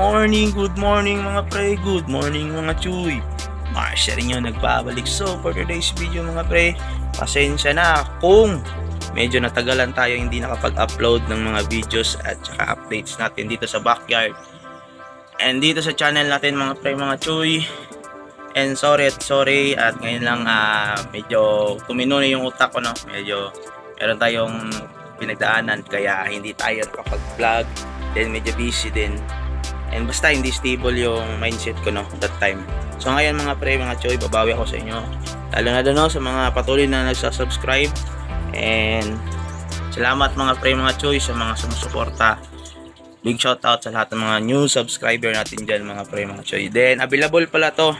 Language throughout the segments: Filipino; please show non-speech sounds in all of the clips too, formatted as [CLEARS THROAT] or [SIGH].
Morning, good morning mga pre, good morning mga chuy. Marsha rin yung nagbabalik. So for today's video mga pre, pasensya na kung medyo natagalan tayo hindi nakapag-upload ng mga videos at saka updates natin dito sa backyard. And dito sa channel natin mga pre, mga chuy. And sorry at sorry at ngayon lang ah, medyo tumino na yung utak ko no. Medyo meron tayong pinagdaanan kaya hindi tayo nakapag-vlog then medyo busy din and basta hindi stable yung mindset ko no that time. So ngayon mga pre mga choy babawi ako sa inyo. Lalo na doon no, sa mga patuloy na nagsasubscribe. And salamat mga pre mga choy sa mga sumusuporta. Big shout out sa lahat ng mga new subscriber natin dyan mga pre mga choy. Then available pala to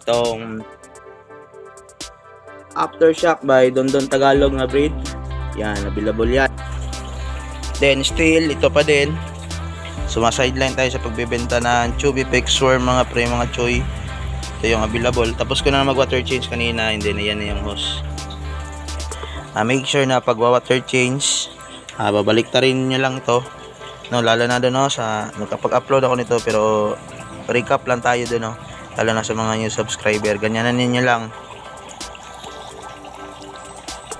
itong Aftershock by Dondon Tagalog na breed. Yan available yan. Then still, ito pa din. Sumasideline tayo sa pagbebenta ng Chubby Pex Swarm mga pre mga choy. Ito yung available. Tapos ko na mag water change kanina and then ayan na yung hose. Ah, make sure na pag water change, ah, babalik ta rin nyo lang to. No, lalo na doon no, sa nagkapag-upload ako nito pero recap lang tayo doon no. Lalo na sa mga new subscriber. Ganyan ninyo lang.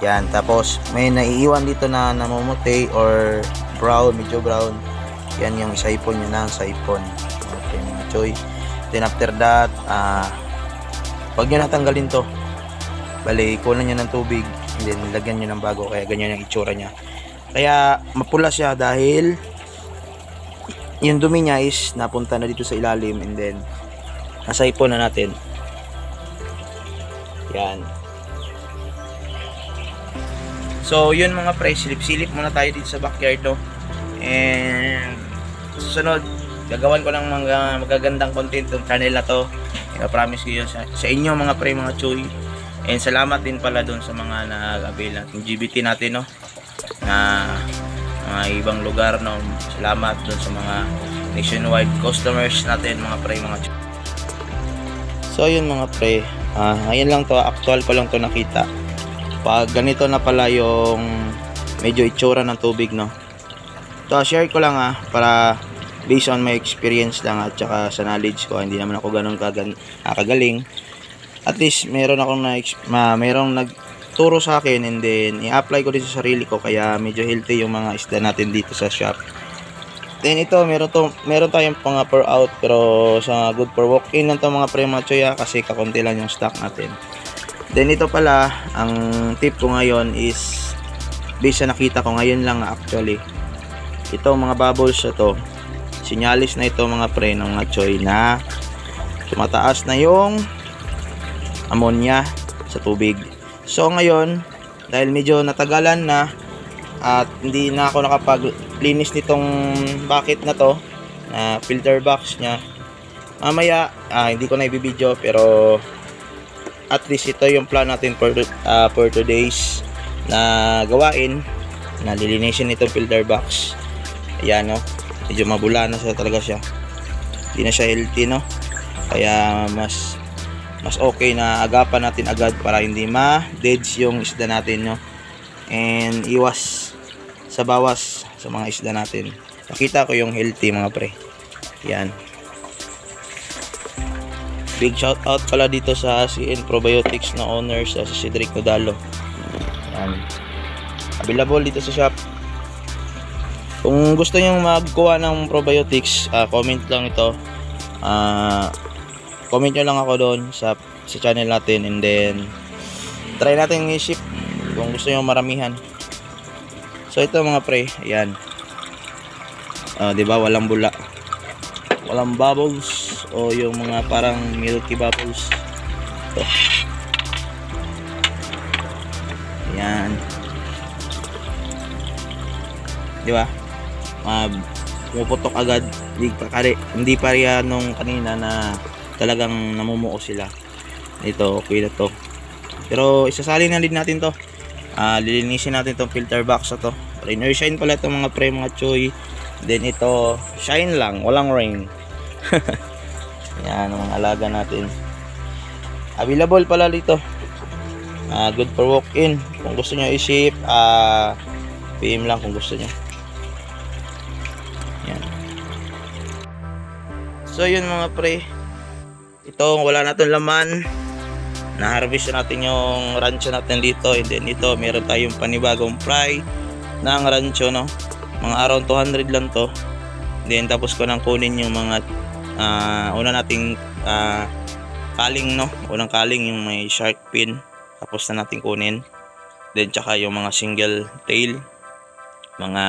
Yan, tapos may naiiwan dito na namumuti or brown, medyo brown. Yan yung siphon nyo na, siphon. Okay, mga choy. Then after that, ah, wag nyo natanggalin to. Bali, kunan nyo ng tubig, and then lagyan nyo ng bago, kaya ganyan yung itsura niya. Kaya mapula siya dahil yung dumi niya is napunta na dito sa ilalim and then nasaipon na natin. Yan. So, yun mga pre, silip-silip muna tayo dito sa backyard no. And susunod, gagawan ko ng mga magagandang content ng channel na to. I promise ko yun sa, sa inyo mga pre, mga chuy. And salamat din pala doon sa mga nag-avail natin GBT natin no. Na mga ibang lugar no. Salamat doon sa mga nationwide customers natin mga pre, mga chuy. So yun mga pre, ah, ngayon lang to, actual ko lang to nakita pag ganito na pala yung medyo itsura ng tubig no to share ko lang ah para based on my experience lang at saka sa knowledge ko hindi naman ako ganun kagan ah, kagaling at least meron akong na ma, merong nagturo sa akin and then i-apply ko din sa sarili ko kaya medyo healthy yung mga isda natin dito sa shop then ito meron to meron tayong pang per out pero sa good for walk in lang to mga premachoya kasi kakunti lang yung stock natin Then ito pala, ang tip ko ngayon is based sa nakita ko ngayon lang actually. Ito mga bubbles na to, sinyalis na ito mga pre ng choy na tumataas na yung ammonia sa tubig. So ngayon, dahil medyo natagalan na at hindi na ako nakapaglinis nitong bucket na to, na filter box niya. Mamaya, ah, hindi ko na ibibideo pero at least ito yung plan natin for, uh, for today's na gawain na lilinisin itong filter box ayan no? Medyo mabula na siya talaga siya. Hindi na siya healthy no? Kaya mas mas okay na agapan natin agad para hindi ma-deads yung isda natin no? And iwas sa bawas sa mga isda natin. Nakita ko yung healthy mga pre. Yan. Big shout out pala dito sa CN Probiotics na owner sa si Cedric Nodalo. Yan. Available dito sa shop. Kung gusto niyo magkuha ng probiotics, ah, comment lang ito. Ah, comment nyo lang ako doon sa sa channel natin and then try natin i-ship kung gusto niyo maramihan. So ito mga pre, ayan. Ah, 'di ba walang bula. Walang bubbles o yung mga parang milky bubbles. Ito. Ayan. Di ba? Uh, pumuputok agad. Hindi pa, kari, hindi pa rin nung kanina na talagang namumuo sila. Ito, okay na to. Pero isasali na din natin to. Ah, lilinisin natin tong filter box na to. Rainer shine pala itong mga pre mga choy. Then ito, shine lang, walang rain. [LAUGHS] Yan, ang mga alaga natin. Available pala dito. Ah, good for walk-in. Kung gusto nyo i-ship, ah, PM lang kung gusto nyo. So yun mga pre. Ito wala na tong laman. Na-harvest na natin yung rancho natin dito. And then dito meron tayong panibagong fry ng rancho no. Mga around 200 lang to. Then tapos ko nang kunin yung mga ah, una nating ah, kaling no. Unang kaling yung may shark fin. Tapos na natin kunin. Then tsaka yung mga single tail. Mga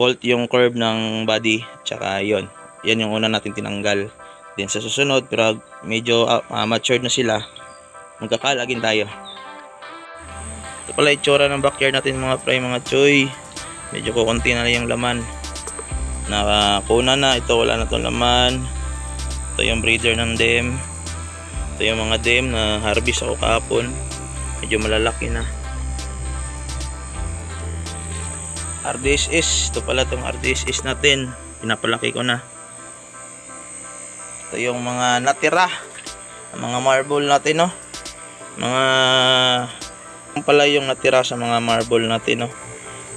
fault yung curve ng body. Tsaka yon Yan yung una natin tinanggal. Then sa susunod, pero medyo ah, matured na sila, magkakalagin tayo. Ito pala itsura ng backyard natin mga pre, mga choy. Medyo kukunti na lang yung laman. Nakakuna na, ito wala na tong laman. Ito yung breeder ng dem. Ito yung mga dem na harvest ako kahapon. Medyo malalaki na. RDSS, ito pala tong RDSS natin. Pinapalaki ko na. Ito yung mga natira. Mga marble natin, no? Mga... Yung pala yung natira sa mga marble natin, no?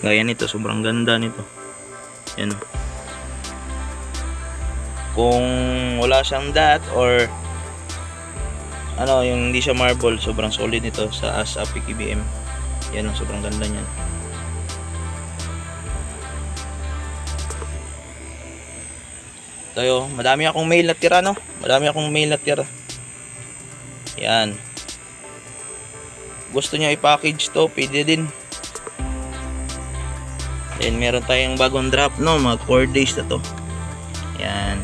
Gaya nito, sobrang ganda nito. Yan, no? Kung wala siyang dot or ano, yung hindi siya marble, sobrang solid nito sa as a PKBM. Yan, no? sobrang ganda niyan. Tayo, madami akong mail na tira, no? Madami akong mail na tira. Yan. Gusto niyo i-package to, pwede din. Then, meron tayong bagong drop, no? Mga 4 days na to. Yan.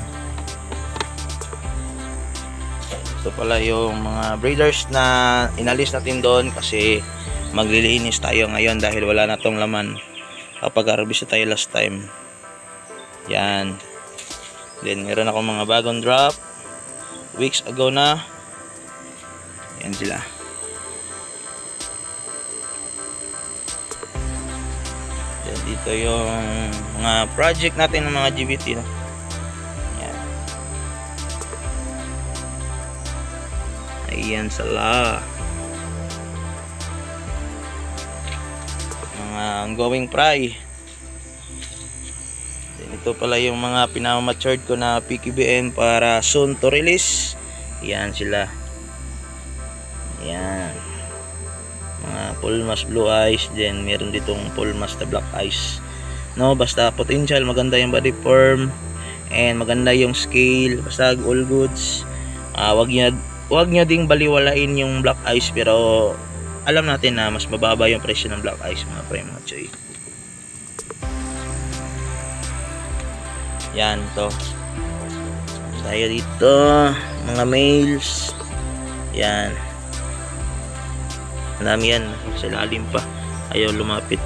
Ito pala yung mga breeders na inalis natin doon kasi maglilinis tayo ngayon dahil wala na tong laman. Kapag harvest tayo last time. Yan. Then meron ako mga bagong drop weeks ago na. Yan sila. Then dito yung mga project natin ng mga GBT no. Yan. Ayan sala. Mga ongoing fry. Ito pala yung mga pinamatured ko na PKBN para soon to release. Yan sila. Yan. Mga pulmas blue eyes. Then meron ditong pulmas na black eyes. No, basta potential maganda yung body form and maganda yung scale. Basta all goods. Ah, wag niya wag niya ding baliwalain yung black eyes pero alam natin na mas mababa yung presyo ng black eyes mga pre mga choy. Yan to. Tayo dito, mga males. Yan. Madami yan. Sa lalim pa. Ayaw lumapit.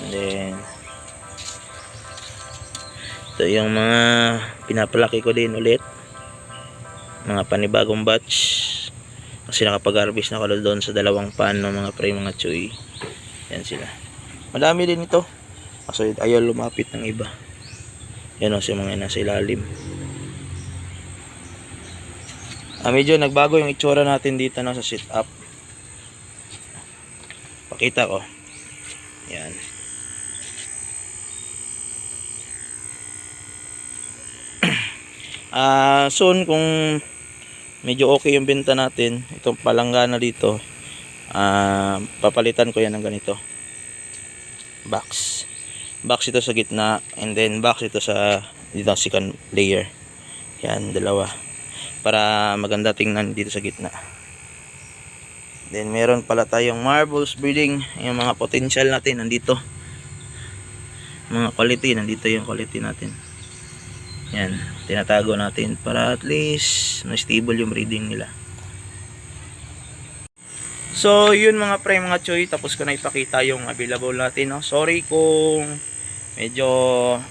And then, ito yung mga pinapalaki ko din ulit. Mga panibagong batch. Kasi nakapag-harvest na ako doon sa dalawang pan ng mga pre mga choy. Yan sila. Madami din ito. Kasi ayaw lumapit ng iba. Yan o si mga nasa ilalim. Ah, medyo nagbago yung itsura natin dito no, sa sit up. Pakita ko. Yan. [CLEARS THROAT] Ah, soon kung medyo okay yung benta natin, itong palanggana dito, ah, papalitan ko yan ng ganito. Box box ito sa gitna and then box ito sa dito second layer. Yan dalawa. Para maganda tingnan dito sa gitna. Then meron pala tayong marbles breeding. Yung mga potential natin nandito. Mga quality nandito yung quality natin. Yan tinatago natin para at least na stable yung breeding nila. So, yun mga pre, mga choy, tapos ko na ipakita yung available natin, no. Sorry kung medyo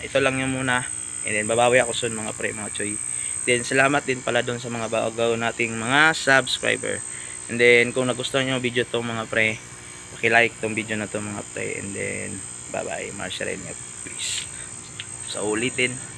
ito lang yung muna. And then babawi ako soon mga pre, mga choy. Then salamat din pala doon sa mga bago nating mga subscriber. And then kung nagustuhan yung video to mga pre, paki-like tong video na to mga pre. And then bye-bye, Marshall and Peace. Sa ulitin.